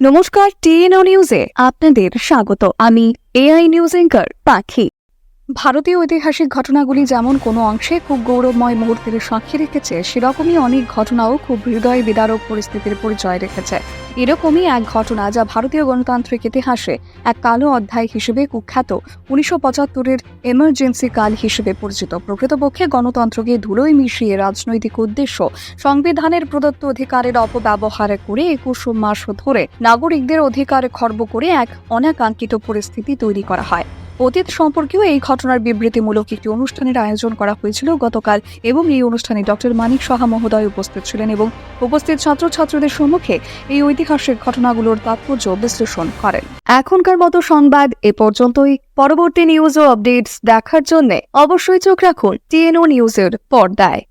নমস্কার, টিএনও নিউজে আপনাদের স্বাগত। আমি এআই নিউজ এঙ্কার পাখি। ভারতীয় ঐতিহাসিক ঘটনাগুলি যেমন কোনো অংশে খুব গৌরবময় মুহূর্তের সাক্ষী রেখেছে, সেরকমই অনেক ঘটনাও খুব হৃদয় বিদারক পরিস্থিতির পরিচয় রেখেছে। এরকমই এক ঘটনা যা ভারতীয় গণতান্ত্রিক ইতিহাসে এক কালো অধ্যায় হিসেবে কুখ্যাত উনিশশো পঁচাত্তরের এমার্জেন্সি কাল হিসেবে পরিচিত। প্রকৃতপক্ষে গণতন্ত্রকে ধুলোয় মিশিয়ে রাজনৈতিক উদ্দেশ্য, সংবিধানের প্রদত্ত অধিকারের অপব্যবহার করে একুশ মাস ধরে নাগরিকদের অধিকার খর্ব করে এক অনাকাঙ্ক্ষিত পরিস্থিতি তৈরি করা হয়। অতীত সম্পর্কেও এই ঘটনার বিবৃতিমূলক একটি অনুষ্ঠানের আয়োজন করা হয়েছিল গতকাল এবং এই অনুষ্ঠানে ডক্টর মানিক সাহা মহোদয় উপস্থিত ছিলেন এবং উপস্থিত ছাত্রছাত্রীদের সম্মুখে এই ঐতিহাসিক ঘটনাগুলোর তাৎপর্য বিশ্লেষণ করেন। এখনকার মতো সংবাদ এ পর্যন্তই। পরবর্তী নিউজ ও আপডেটস দেখার জন্য অবশ্যই চোখ রাখুন টিএনও নিউজের পর্দায়।